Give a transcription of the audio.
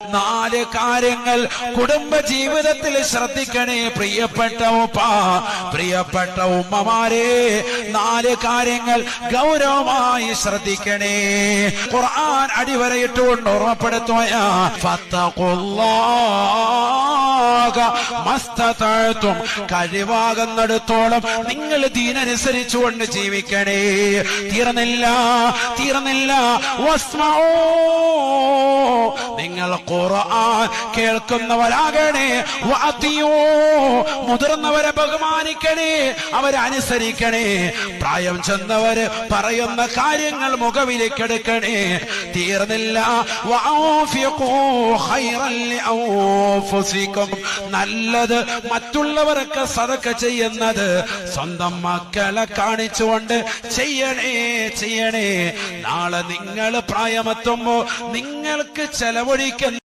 നാല് കാര്യങ്ങൾ കുടുംബ ജീവിതത്തിൽ ശ്രദ്ധിക്കണേ പ്രിയപ്പെട്ട ഉപ്പ പ്രിയപ്പെട്ട ഉമ്മമാരെ. നാല് കാര്യങ്ങൾ ഗൗരവമായി ശ്രദ്ധിക്കണേ. ഖുർആൻ അടിവരയിട്ടുകൊണ്ട് ഓർമ്മപ്പെടുത്തുകയാ ഫത്തഖുല്ലാഹ മസ്തതഅ്തും കഴിവാകുന്നിടത്തോളം നിങ്ങൾ ദീനനുസരിച്ചുകൊണ്ട് ജീവിക്കണേ. തീർന്നില്ല തീർന്നില്ല. നിങ്ങൾ കേൾക്കുന്നവരാകണേ വഅതിയൂ മുതിർന്നവരെ ബഹുമാനിക്കണേ അവരനുസരിക്കണേ. പ്രായം ചെന്നവര് പറയുന്ന കാര്യങ്ങൾ മുഖവിലേക്കെടുക്കണേ തീർന്നില്ല. നല്ലത് മറ്റുള്ളവരൊക്കെ സതക്ക ചെയ്യുന്നത് സ്വന്തം മക്കളെ കാണിച്ചുകൊണ്ട് ചെയ്യണേ ചെയ്യണേ. നാളെ നിങ്ങൾ പ്രായമെത്തുമ്പോ നിങ്ങൾക്ക് can